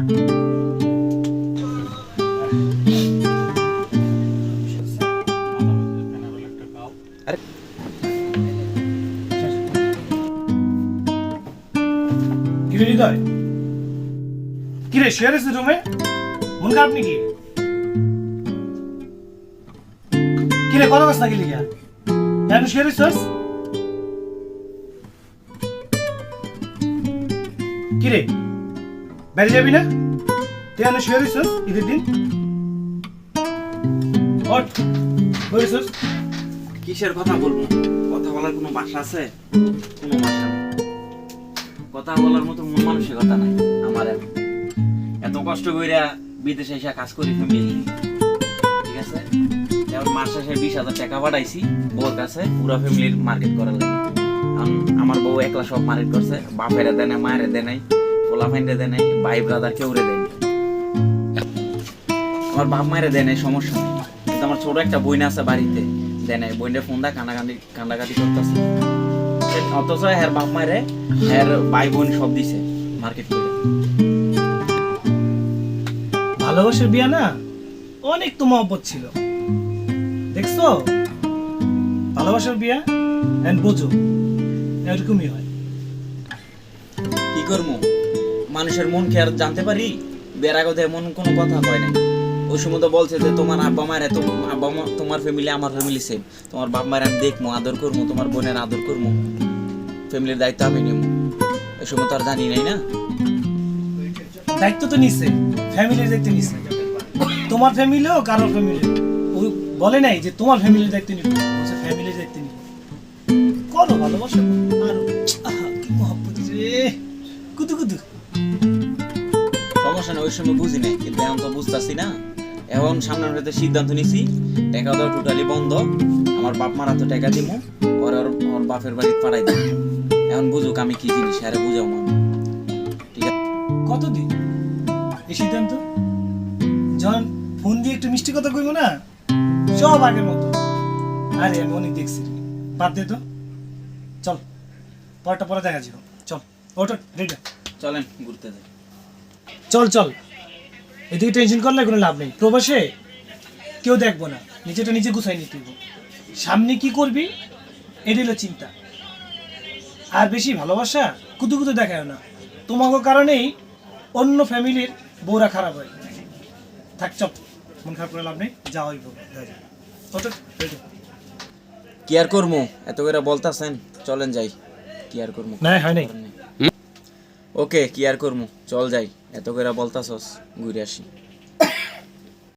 কিরে হৃদয়? কিরে শুয়ে রয়েছে রুমে? মন খারাপ নাকি? কিরে কথা বাস না গেলি গিয়া? কেন শুয়ে রয়েছিস? কিরে বেড়ে যাবি না? তুই এনে শুয়ে রয়েছিস ঈদের দিন? কিসের কথা বলব? কথা বলার কোনো ভাষা আছে? কোনো ভাষা নেই। কথা বলার মতো মন মানসিকতা নাই আমার এখন। এত কষ্ট কইরা বিদেশে এসে কাজ করি ফ্যামিলি ঠিক আছে? এখন মাস শেষে বিশ হাজার টাকা পাঠাইছি বউর কাছে, পুরো ফ্যামিলির মার্কেট করার লাগে। আমার বউ একলা সব মার্কেট করছে, বাপেরা দেয় মায়ের দেয় নাই। দেয় নাই ভাই ব্রাদার কেউ রে দেয় আমার বাপ মায়ের দেয় নাই সমস্যা নেই। কিন্তু আমার ছোট একটা বইন আছে বাড়িতে দেয় নাই। বইনের ফোন দা কান্নাকান্দি কান্দাকাটি করতেছে। অথচ হ্যার বাপ মায়েরে হ্যার ভাই বোন সব দিছে মার্কেট করে। ভালোবাসার বিয়া না অনেক তো মহব্বত ছিল। দেখছ? ভালোবাসার বিয়া এন্ড বোঝো এরকমই হয়। কি করব মানুষের মন কি আর জানতে পারি? বের আগতে এমন কোনো কথা কয় নাই। ওই সময় তো বলছে যে তোমার আব্বা মায়ের এত আব্বা মা তোমার ফ্যামিলি আমার ফ্যামিলি সেম তোমার বাপ মায়ের আমি দেখব আদর করব তোমার বোনের আদর করব ফ্যামিলির দায়িত্ব আমি নেব ওই সময় তো আর জানি নাই না। দায়িত্ব তো নিছে ফ্যামিলির দায়িত্ব নিছে। তোমার ফ্যামিলি হোক, কারোর ফ্যামিলি ওই বলে নাই যে তোমার ফ্যামিলির দায়িত্ব ফ্যামিলির দায়িত্ব নিবে। করো ভালোবাসা। আর। সমস্যা ওই সময় বুঝি নাই কিন্তু এখন তো বুঝতেছি না। এখন সামনের হতে সিদ্ধান্ত নিছি টাকা দেওয়া টোটালি বন্ধ আমার বাপ মারা তো টাকা দিব ওর ওর ওর বাপের বাড়ি পাঠাই দিব এখন বুঝুক আমি কি জিনিস আরে বুঝাও ঠিক আছে? কতদিন? এই সিদ্ধান্ত? যখন ফোন দিয়ে একটু মিষ্টি কথা কইবো না সব আগের মতো। আরে আমি অনেক দেখছি। বাদ দে তো। চল পরটা পরে দেখা যাবে। চল ওটো রেডি চলেন ঘুরতে যাই। চল চল। এদিকে টেনশন করলে কোনো লাভ নেই। প্রবাসে কেউ দেখব না। নিজেটা নিজে গুছাই নিতে সামনে কি করবি এটি হলো চিন্তা। আর বেশি ভালোবাসা কুতু কুতু দেখায় না। তোমাকে কারণেই অন্য ফ্যামিলির বউরা খারাপ হয়। থাক চপ মন খারাপ করে লাভ নেই। যা হইব কি আর করব এত করে বলতাছেন চলেন যাই। কি আর করব না হয় নাই। ওকে কি আর করব চল যাই। এত করে বলতাছস ঘুরে আসি।